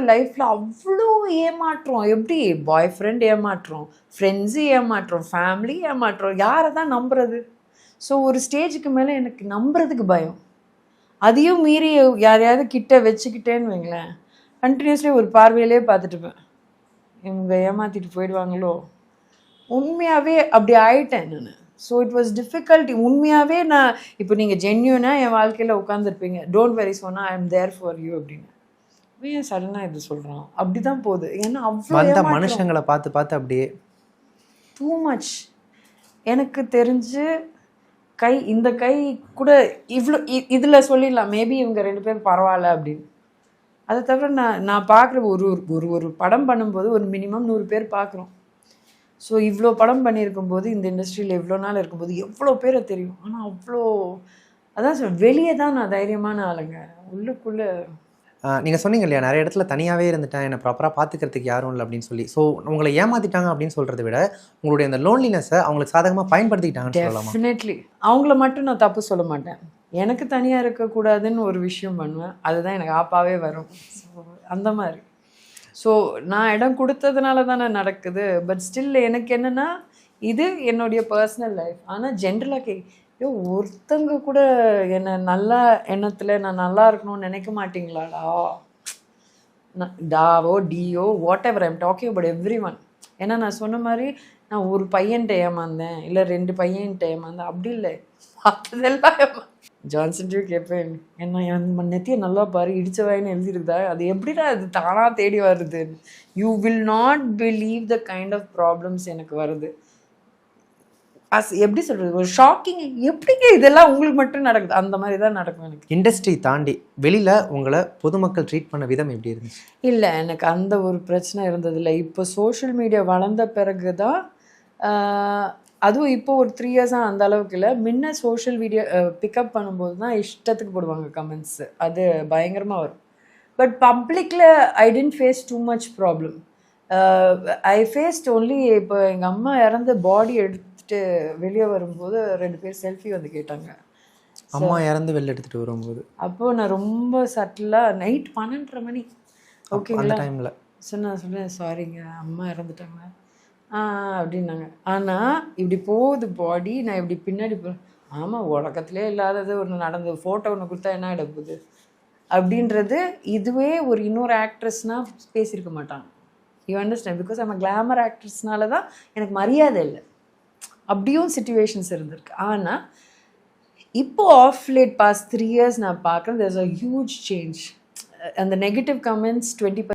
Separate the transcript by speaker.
Speaker 1: லைஃப்பில் அவ்வளோ ஏமாற்றம். எப்படி? பாய் ஃப்ரெண்ட் ஏமாற்றம் ஃப்ரெண்ட்ஸு ஏமாற்றம் ஃபேமிலி ஏமாற்றம். யாரை தான் நம்புறது? ஸோ ஒரு ஸ்டேஜுக்கு மேலே எனக்கு நம்புறதுக்கு பயம். அதையும் மீறி யாரையாவது கிட்ட வச்சுக்கிட்டேன்னு வைங்களேன். கண்டினியூஸ்லி ஒரு பார்வையிலே பார்த்துட்டுப்பேன் இவங்க ஏமாற்றிட்டு போயிடுவாங்களோ? உண்மையாகவே அப்படி ஆயிட்டேன் நான். ஸோ இட் வாஸ் டிஃபிகல்ட்டி உண்மையாகவே நான் இப்போ நீங்கள் ஜென்யூனாக என் வாழ்க்கையில் உட்காந்துருப்பீங்க don't worry Sona I am there for you அப்படின்னு. ஏன் சடனாக இது சொல்கிறான் அப்படி தான் போகுது. ஏன்னா
Speaker 2: வந்த
Speaker 1: அவ்வளோ
Speaker 2: மனுஷங்களை பார்த்து பார்த்து அப்படியே
Speaker 1: டூ மச் எனக்கு தெரிஞ்சு கை இந்த கை கூட இவ்வளோ இதில் சொல்லிடலாம். மேபி இவங்க ரெண்டு பேரும் பரவாயில்ல அப்படின்னு. அதை தவிர நான் நான் பார்க்குற ஒரு ஒரு- ஒரு ஒரு படம் பண்ணும்போது ஒரு மினிமம் நூறு பேர் பார்க்குறோம். ஸோ இவ்வளோ படம் பண்ணியிருக்கும் போது இந்த இண்டஸ்ட்ரியில் இவ்வளோ நாள் இருக்கும்போது எவ்வளோ பேரை தெரியும்? ஆனால் அவ்வளோ அதான் சொல் வெளியே தான் நான் தைரியமான ஆளுங்க. உள்ளுக்குள்ளே
Speaker 2: நீங்கள் சொன்னீங்க இல்லையா நிறைய இடத்துல தனியாகவே இருந்துட்டேன் என்னை ப்ராப்பராக பார்த்துக்கிறதுக்கு யாரும் இல்லை அப்படின்னு சொல்லி. ஸோ உங்களை ஏமாத்திட்டாங்க அப்படின்னு சொல்றதை விட உங்களுடைய அந்த லோன்லினஸை அவங்களுக்கு சாதகமாக பயன்படுத்திக்கிட்டாங்கன்னு சொல்லலாம்?
Speaker 1: டெஃபினெட்லி அவங்கள மட்டும் நான் தப்பு சொல்ல மாட்டேன். எனக்கு தனியாக இருக்கக்கூடாதுன்னு ஒரு விஷயம் பண்ணுவேன். அதுதான் எனக்கு ஆப்பாவே வரும். அந்த மாதிரி. ஸோ நான் இடம் கொடுத்ததுனால தானே நடக்குது. பட் ஸ்டில் எனக்கு என்னென்னா இது என்னுடைய பர்சனல் லைஃப் ஆனால் ஜென்ரலாக கே ஐயோ ஒருத்தங்க கூட என்னை நல்லா எண்ணத்தில் நான் நல்லா இருக்கணும்னு நினைக்க மாட்டீங்களாடா? நான் டாவோ deo whatever I'm talking about everyone ஏன்னா நான் சொன்ன மாதிரி நான் ஒரு பையன்ட்ட ஏமாந்தேன் இல்லை ரெண்டு பையன்ட்ட ஏமாந்தேன். அப்படி இல்லை. பார்த்ததெல்லாம் ஏமா ஜான்சன் டியூ கேட்பேன் என்ன என் நெத்தியை நல்லா பாரு இடிச்ச வாயின்னு எழுதிருக்குதா? அது எப்படிடா அது தானாக தேடி வருது? You will not believe the kind of problems எனக்கு வருது. அஸ் எப்படி சொல்கிறது ஒரு ஷாக்கிங் எப்படிங்க இதெல்லாம் உங்களுக்கு மட்டும் நடக்குது? அந்த மாதிரி தான் நடக்கும் எனக்கு.
Speaker 2: இண்டஸ்ட்ரி தாண்டி வெளியில உங்களை பொதுமக்கள் ட்ரீட் பண்ண விதம் எப்படி இருந்துச்சு?
Speaker 1: இல்லை எனக்கு அந்த ஒரு பிரச்சனை இருந்ததில்ல. இப்போ சோஷியல் மீடியா வளர்ந்த பிறகு தான் அதுவும் இப்போ ஒரு த்ரீ இயர்ஸாக அந்த அளவுக்கு இல்லை. முன்ன சோஷியல் மீடியா பிக்கப் பண்ணும்போது தான் இஷ்டத்துக்கு போடுவாங்க கமெண்ட்ஸ் அது பயங்கரமாக வரும். பட் பப்ளிக்கில் I tend face too much problem I faced only இப்போ எங்கள் அம்மா இறந்த பாடி எடுத்துட்டு வெளியே வரும்போது ரெண்டு பேர் செல்ஃபி வந்து கேட்டாங்க.
Speaker 2: அம்மா இறந்து வெளில எடுத்துட்டு வரும்போது.
Speaker 1: அப்போது நான் ரொம்ப சட்டிலாக நைட் பன்னெண்டரை மணி.
Speaker 2: அந்த
Speaker 1: ஓகேங்களா
Speaker 2: டைம்ல
Speaker 1: ஸோ நான் சொன்னேன் சாரிங்க அம்மா இறந்துட்டாங்க. அப்படின்னாங்க. ஆனால் இப்படி போகுது பாடி நான் இப்படி பின்னாடி போ ஆமாம் உலகத்திலே இல்லாதது ஒன்று நடந்தது ஃபோட்டோ ஒன்று கொடுத்தா என்ன ஆகிட போகுது? அப்படின்றது இதுவே ஒரு இன்னொரு ஆக்ட்ரஸ்னால் பேசியிருக்க மாட்டாங்க யூ அண்டர்ஸ்டாண்ட் பிகாஸ் நம்ம கிளாமர் ஆக்ட்ரஸ்னால தான் எனக்கு மரியாதை இல்லை. அப்படியும் சுச்சுவேஷன்ஸ் இருந்திருக்கு. ஆனால் இப்போ of late past three years நான் பார்க்குறேன் தேர்ஸ் அ ஹியூஜ் சேஞ்ச் அந்த நெகட்டிவ் கமெண்ட்ஸ் டுவெண்ட்டி